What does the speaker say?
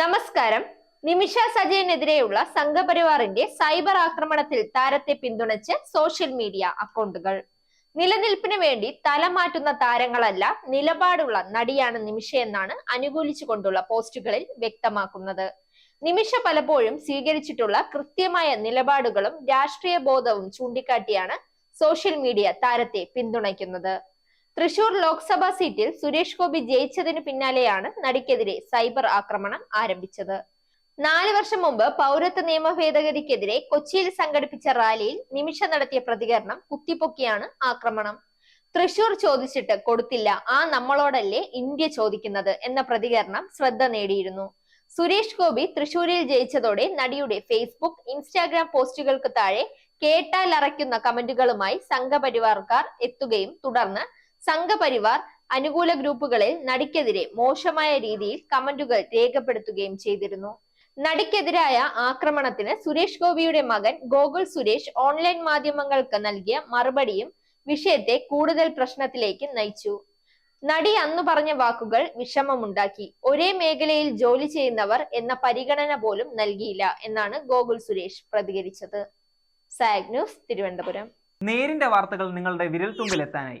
നമസ്കാരം. നിമിഷ സജയനെതിരെയുള്ള സംഘപരിവാറിന്റെ സൈബർ ആക്രമണത്തിൽ താരത്തെ പിന്തുണച്ച് സോഷ്യൽ മീഡിയ അക്കൗണ്ടുകൾ. നിലനിൽപ്പിന് വേണ്ടി തലമാറ്റുന്ന താരങ്ങളല്ല നിലപാടുള്ള നടിയാണ് നിമിഷ എന്നാണ് അനുകൂലിച്ചുകൊണ്ടുള്ള പോസ്റ്റുകളിൽ വ്യക്തമാക്കുന്നത്. നിമിഷ പലപ്പോഴും സ്വീകരിച്ചിട്ടുള്ള കൃത്യമായ നിലപാടുകളും രാഷ്ട്രീയ ബോധവും ചൂണ്ടിക്കാട്ടിയാണ് സോഷ്യൽ മീഡിയ താരത്തെ പിന്തുണയ്ക്കുന്നത്. തൃശൂർ ലോക്സഭാ സീറ്റിൽ സുരേഷ് ഗോപി ജയിച്ചതിന് പിന്നാലെയാണ് നടിക്കെതിരെ സൈബർ ആക്രമണം ആരംഭിച്ചത്. നാല് വർഷം മുമ്പ് പൗരത്വ നിയമ ഭേദഗതിക്കെതിരെ കൊച്ചിയിൽ സംഘടിപ്പിച്ച റാലിയിൽ നിമിഷ നടത്തിയ പ്രതികരണം കുത്തിപ്പൊക്കിയാണ് ആക്രമണം. തൃശൂർ ചോദിച്ചിട്ട് കൊടുത്തില്ല ആ നമ്മളോടല്ലേ ഇന്ത്യ ചോദിക്കുന്നത് എന്ന പ്രതികരണം ശ്രദ്ധ നേടിയിരുന്നു. സുരേഷ് ഗോപി തൃശൂരിൽ ജയിച്ചതോടെ നടിയുടെ ഫേസ്ബുക്ക് ഇൻസ്റ്റാഗ്രാം പോസ്റ്റുകൾക്ക് താഴെ കേട്ടാൽ അറയ്ക്കുന്ന കമന്റുകളുമായി സംഘപരിവാർക്കാർ എത്തുകയും തുടർന്ന് സംഘപരിവാർ അനുകൂല ഗ്രൂപ്പുകളിൽ നടിക്കെതിരെ മോശമായ രീതിയിൽ കമന്റുകൾ രേഖപ്പെടുത്തുകയും ചെയ്തിരുന്നു. നടിക്കെതിരായ ആക്രമണത്തിന് സുരേഷ് ഗോപിയുടെ മകൻ ഗോകുൽ സുരേഷ് ഓൺലൈൻ മാധ്യമങ്ങൾക്ക് നൽകിയ മറുപടിയും വിഷയത്തെ കൂടുതൽ പ്രശ്നത്തിലേക്ക് നയിച്ചു. നടി അന്നു പറഞ്ഞ വാക്കുകൾ വിഷമമുണ്ടാക്കി. ഒരേ മേഖലയിൽ ജോലി ചെയ്യുന്നവർ എന്ന പരിഗണന പോലും നൽകിയില്ല എന്നാണ് ഗോകുൽ സുരേഷ് പ്രതികരിച്ചത്. സാഗ് ന്യൂസ് തിരുവനന്തപുരം. നേരിന്റെ വാർത്തകൾ നിങ്ങളുടെ വിരൽത്തുമ്പിലെത്താനായി.